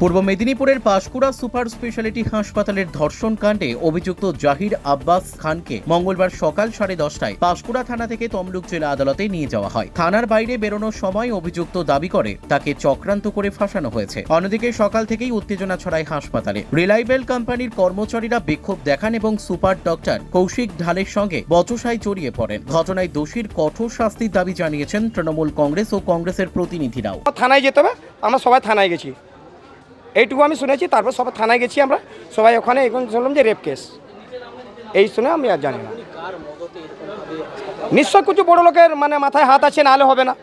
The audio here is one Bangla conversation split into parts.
পূর্ব মেদিনীপুরের পাশকুড়া সুপার স্পেশালিটি হাসপাতালের ধর্ষণ কাণ্ডে অভিযুক্ত জাহির আব্বাস খানকে মঙ্গলবার সকাল সাড়ে দশটায় পাশকুড়া থানা থেকে তমলুক জেলা আদালতে নিয়ে যাওয়া হয়। থানার বাইরে বেরোনোর সময় অভিযুক্ত দাবি করে তাকে চক্রান্ত করে ফাঁসানো হয়েছে। অন্যদিকে সকাল থেকেই উত্তেজনা ছড়ায় হাসপাতালে। রিলাইবেল কোম্পানির কর্মচারীরা বিক্ষোভ দেখান এবং সুপার ডক্টর কৌশিক ঢালের সঙ্গে বচসায় জড়িয়ে পড়েন। ঘটনায় দোষীর কঠোর শাস্তির দাবি জানিয়েছেন তৃণমূল কংগ্রেস ও কংগ্রেসের প্রতিনিধিরাও। থানায় যেতে হবে, আমরা সবাই থানায় গেছি। এইটুকু আমি শুনেছি, তারপর সবাই থানায় গেছি আমরা। সবাই ওখানে এখন শুনলাম যে রেপ কেস এই শুনে আমি আর জানি না। নিশ্চয় কিছু বড় লোকের মানে মাথায় হাত আছে, নাহলে হবে না।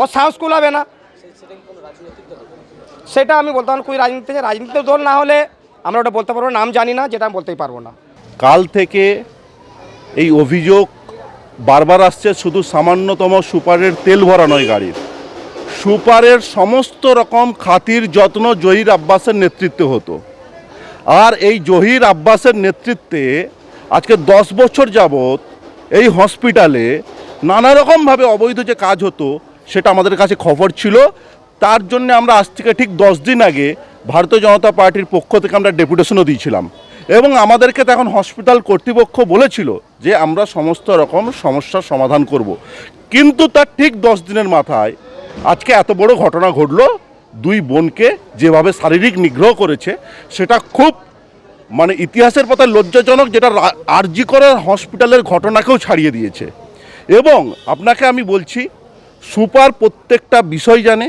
ও সাহস কুলাবে না। সেটা আমি বলতে পারব কোনো রাজনীতি রাজনীতির দল না হলে আমরা ওটা বলতে পারব নাম জানি না, যেটা আমি বলতেই পারব না। কাল থেকে এই অভিযোগ বারবার আসছে, শুধু সামান্যতম সুপারের তেল ভরা নয় গাড়ির। সুপারের সমস্ত রকম খাতির যত্ন জহির আব্বাসের নেতৃত্বে হতো। আর এই জহির আব্বাসের নেতৃত্বে আজকে দশ বছর যাবৎ এই হসপিটালে নানা রকমভাবে অবৈধ যে কাজ হতো, সেটা আমাদের কাছে খবর ছিল। তার জন্য আমরা আজ থেকে ঠিক দশ দিন আগে ভারতীয় জনতা পার্টির পক্ষ থেকে আমরা ডেপুটেশনও দিয়েছিলাম। এবং আমাদেরকে তখন হসপিটাল কর্তৃপক্ষ বলেছিল যে আমরা সমস্ত রকম সমস্যার সমাধান করব। কিন্তু তার ঠিক দশ দিনের মাথায় আজকে এত বড় ঘটনা ঘটলো, দুই বোনকে যেভাবে শারীরিক নিগ্রহ করেছে, সেটা খুব মানে ইতিহাসের পাতায় লজ্জাজনক যেটা আরজি করার হসপিটালের ঘটনাকেও ছাড়িয়ে দিয়েছে। এবং আপনাকে আমি বলছি, সুপার প্রত্যেকটা বিষয় জানে,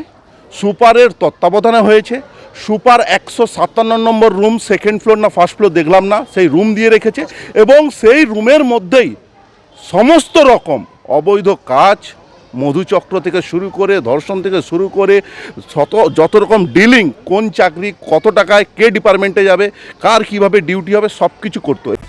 সুপারের তত্ত্বাবধানে হয়েছে, সুপার একশো সাতান্ন নম্বর রুম সেকেন্ড ফ্লোর না ফার্স্ট ফ্লোর দেখলাম না, সেই রুম দিয়ে রেখেছে, এবং সেই রুমের মধ্যেই সমস্ত রকম অবৈধ কাজ মধুচক্র থেকে শুরু করে, ধর্ষণ থেকে শুরু করে, শত, যত রকম ডিলিং কোন চাকরি, কত টাকায়, কে ডিপার্টমেন্টে যাবে, কার কীভাবে ডিউটি হবে সব কিছু করতে হয়।